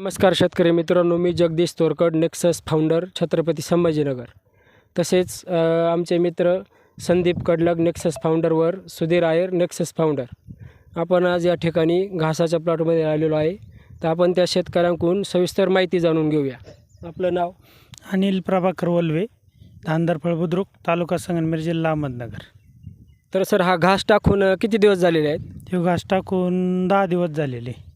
नमस्कार शेतकरी मित्रांनो मी जगदीश तोरकड नेक्सस फाउंडर छत्रपती संभाजीनगर. तसेच आमचे मित्र संदीप कडलग नेक्सस फाउंडरवर सुधीर आयर नेक्सस फाउंडर आपण आज या ठिकाणी घासाच्या प्लॉटमध्ये आलेलो आहे. तर आपण त्या शेतकऱ्यांकडून सविस्तर माहिती जाणून घेऊया. आपलं नाव? अनिल प्रभाकर वल्वे धांदरफळ बुद्रुक तालुका संगमनेर जिल्हा अहमदनगर. तर सर हा घास टाकून किती दिवस झालेले आहेत? ते घास टाकून दहा दिवस झालेले.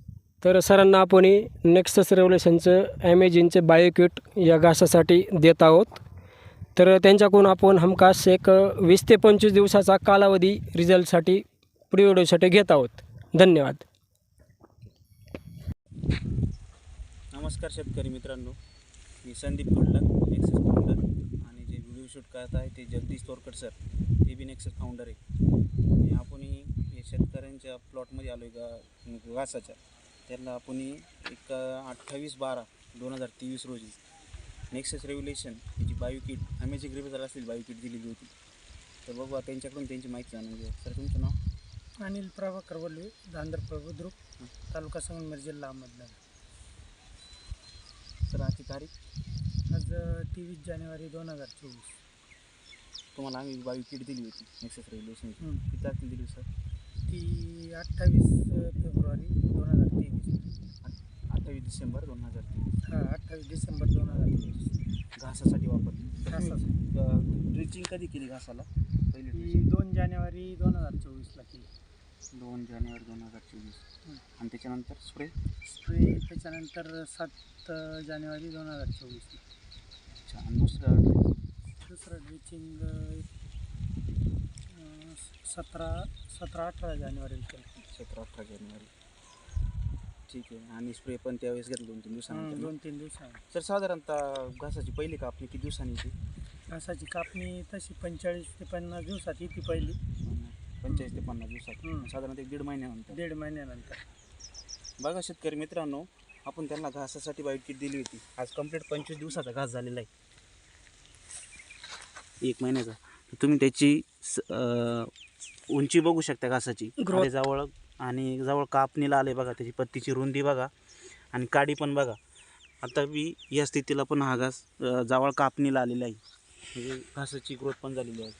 तर सरांना आपण नेक्सस रेव्होल्युशनचं ॲमेझिनचं बायोक्यूट या घासासाठी देत आहोत. तर त्यांच्याकडून आपण हमखास एक वीस ते पंचवीस दिवसाचा कालावधी रिझल्टसाठी प्रिओडोसाठी घेत आहोत. धन्यवाद. नमस्कार शेतकरी मित्रांनो. मी संदीप कडलक नेक्सस फाउंडर आणि जे व्हिडिओ शूट करत आहे ते जगदीश तोरकर सर ते बी नेक्सस फाउंडर आहे. आणि आपण हे शेतकऱ्यांच्या प्लॉटमध्ये आलो आहे का घासाच्या. त्यांना आपण एक अठ्ठावीस बारा दोन हजार तेवीस रोजी नेक्सस रेव्युलेशन याची बायोकिट अमेझिंग रिव्हिजर असलेली बायोकिट दिलेली होती. तर बघू त्यांच्याकडून त्यांची माहिती जाणून घेऊ सर तुमचं नाव? अनिल प्रभाकर वल्वे धांदरफळ बुद्रुक तालुका संगमनेर जिल्हा अहमदनगर. सर आजची तारीख? आज तेवीस जानेवारी दोन हजार चोवीस. तुम्हाला आम्ही बायोकिट दिली होती नेक्सस रेव्युलेशनची हं. किती तारखेला दिली सर? ती अठ्ठावीस फेब्रुवारी दोन हजार तेवीस अठ्ठावीस डिसेंबर दोन हजार तेवीस हां अठ्ठावीस डिसेंबर दोन हजार तेवीस. घासासाठी वापरली. ड्रिचिंग कधी केली घासाला? पहिली दोन जानेवारी दोन हजार चोवीसला केली. दोन जानेवारी दोन हजार चोवीस. आणि त्याच्यानंतर स्प्रे स्प्रे त्याच्यानंतर सात जानेवारी दोन हजार चोवीसला. अच्छा आणि दुसरं दुसरं ड्रिचिंग सतरा सतरा अठरा जानेवारीला केलं. सतरा अठरा जानेवारी. ठीक आहे. आणि स्प्रे पण त्यावेळेस घेतलं दोन तीन हं, दिवसानंतर दोन तीन दिवसांनी सर साधारणतः घासाची पहिली कापणी किती दिवसांनी येते? घासाची कापणी तशी पंचेचाळीस ते पन्नास दिवसात येते पहिली. पंचेचाळीस ते पन्नास दिवसात. साधारणतः एक दीड महिन्यानंतर. दीड महिन्यानंतर. बघा शेतकरी मित्रांनो आपण त्यांना घासासाठी बाईट किट दिली होती? आज कंप्लीट पंचवीस दिवसाचा घास झालेला आहे. एक महिन्याचा. तर तुम्ही त्याची स- अं, उंची बघू शकता घासाची. Growth. जवळ आणि जवळ कापणीला आले बघा त्याची पत्तीची रुंदी बघा आणि काडी पण बघा. आता बी या स्थितीला पण हा घास जवळ कापणीला आलेला आहे. म्हणजे घासाची ग्रोथ पण झालेली आहे.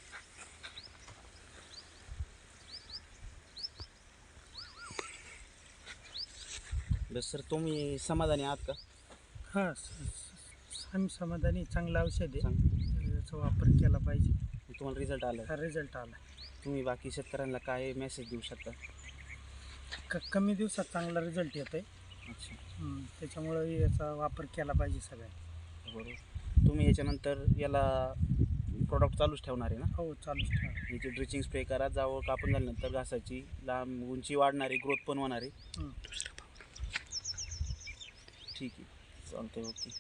बस सर तुम्ही समाधानी आहात का? हां आम्ही समाधानी चांगलं औषध आहे. याचा वापर केला पाहिजे. तुम्हाला रिझल्ट आला रिझल्ट आला. तुम्ही बाकी शेतकऱ्यांना काय मेसेज देऊ शकता? क कमी दिवसात चांगला रिझल्ट येत आहे अच्छा त्याच्यामुळं याचा वापर केला पाहिजे सगळ्यांनी बरोबर. तुम्ही याच्यानंतर याला प्रॉडक्ट चालूच ठेवणार आहे ना? हो चालूच ठेवा याची ड्रिचिंग स्प्रे करा जावं कापून झाल्यानंतर घासाची लांब उंची वाढणारी ग्रोथ पण होणार आहे. हं. ठीक आहे. चालतंय ओके.